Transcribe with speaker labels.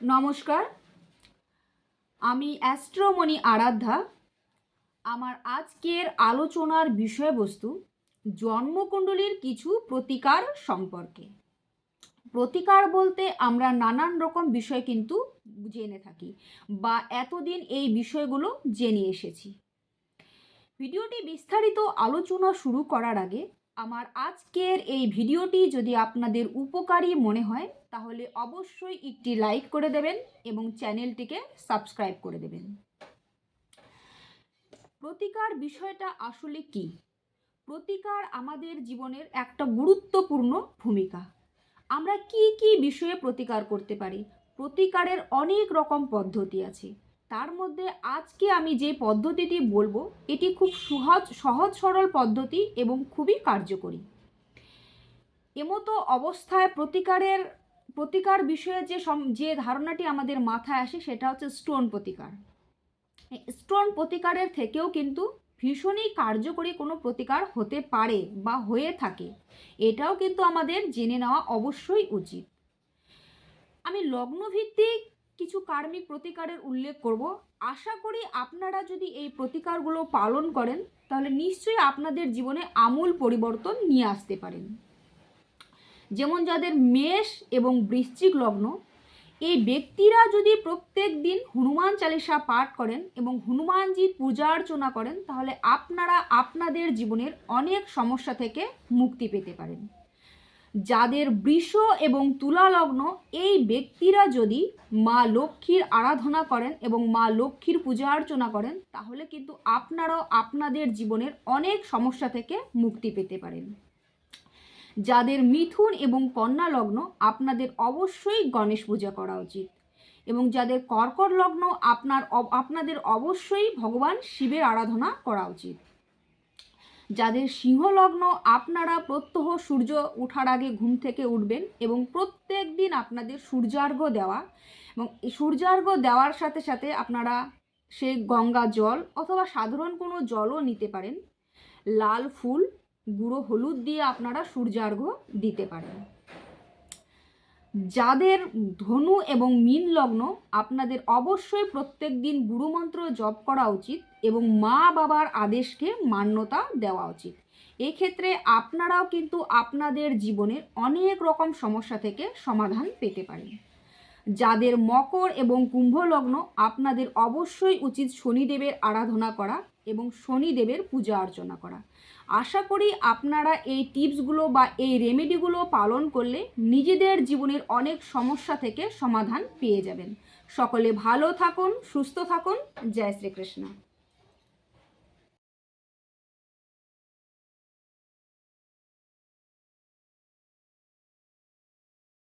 Speaker 1: নমস্কার। আমি অ্যাস্ট্রোমণি আরাধ্যা। আমার আজকের আলোচনার বিষয়বস্তু জন্মকুণ্ডলীর কিছু প্রতিকার সম্পর্কে। প্রতিকার বলতে আমরা নানান রকম বিষয় কিন্তু জেনে থাকি বা এতদিন এই বিষয়গুলো জেনে এসেছি। ভিডিওটি বিস্তারিত আলোচনা শুরু করার আগে আমার আজকের এই ভিডিওটি যদি আপনাদের উপকারী মনে হয়, তাহলে অবশ্যই একটি লাইক করে দেবেন এবং চ্যানেলটিকে সাবস্ক্রাইব করে দেবেন। প্রতিকার বিষয়টা আসলে কি? প্রতিকার আমাদের জীবনের একটা গুরুত্বপূর্ণ ভূমিকা। আমরা কি কি বিষয়ে প্রতিকার করতে পারি? প্রতিকারের অনেক রকম পদ্ধতি আছে। তার মধ্যে আজকে আমি যে পদ্ধতিটি বলব, এটি খুব সহজ সহজ, সরল পদ্ধতি এবং খুবই কার্যকরী। এমতো অবস্থায় প্রতিকারের, প্রতিকার বিষয়ে যে যে ধারণাটি আমাদের মাথায় আসে, সেটা হচ্ছে স্টোন প্রতিকার। স্টোন প্রতিকারের থেকেও কিন্তু ভীষণই কার্যকরী কোনো প্রতিকার হতে পারে বা হয়ে থাকে। এটাও কিন্তু আমাদের জেনে নেওয়া অবশ্যই উচিত। আমি লগ্নভিত্তিক কিছু কার্মিক প্রতিকারের উল্লেখ করব। আশা করি আপনারা যদি এই প্রতিকারগুলো পালন করেন, তাহলে নিশ্চয়ই আপনাদের জীবনে আমূল পরিবর্তন নিয়ে আসতে পারেন। যেমন যাদের মেষ এবং বৃশ্চিক লগ্ন, এই ব্যক্তিরা যদি প্রত্যেক দিন হনুমান চালিসা পাঠ করেন এবং হনুমানজির পূজা অর্চনা করেন, তাহলে আপনারা আপনাদের জীবনের অনেক সমস্যা থেকে মুক্তি পেতে পারেন। যাদের বৃষ এবং তুলা লগ্ন এই ব্যক্তিরা যদি মা লক্ষ্মীর আরাধনা করেন এবং মা লক্ষ্মীর পূজা অর্চনা করেন, তাহলে কিন্তু আপনারাও আপনাদের জীবনের অনেক সমস্যা থেকে মুক্তি পেতে পারেন। যাদের মিথুন এবং কন্যা লগ্ন আপনাদের অবশ্যই গণেশ পূজা করা উচিত এবং যাদের কর্কট লগ্ন, আপনার আপনাদের অবশ্যই ভগবান শিবের আরাধনা করা উচিত। যাদের সিংহ লগ্ন আপনারা প্রত্যহ সূর্য ওঠার আগে ঘুম থেকে উঠবেন এবং প্রত্যেক দিন আপনাদের সূর্যার্ঘ্য দেওয়া এবং সূর্যার্ঘ্য দেওয়ার সাথে সাথে আপনারা সে গঙ্গা জল অথবা সাধারণ কোনো জলও নিতে পারেন। লাল ফুল, গুঁড়ো হলুদ দিয়ে আপনারা সূর্যার্ঘ্য দিতে পারেন। যাদের ধনু এবং মীন লগ্ন, আপনাদের অবশ্যই প্রত্যেক দিন গুরুমন্ত্র জপ করা উচিত এবং মা বাবার আদেশকে মান্যতা দেওয়া উচিত। এক্ষেত্রে আপনারাও কিন্তু আপনাদের জীবনের অনেক রকম সমস্যা থেকে সমাধান পেতে পারেন। যাদের মকর এবং কুম্ভ লগ্ন আপনাদের অবশ্যই উচিত শনিদেবের আরাধনা করা এবং শনিদেবের পূজা অর্চনা করা। আশা করি আপনারা এই টিপসগুলো বা এই রেমেডিগুলো পালন করলে নিজেদের জীবনের অনেক সমস্যা থেকে সমাধান পেয়ে যাবেন। সকলে ভালো থাকুন, সুস্থ থাকুন। জয় শ্রীকৃষ্ণ।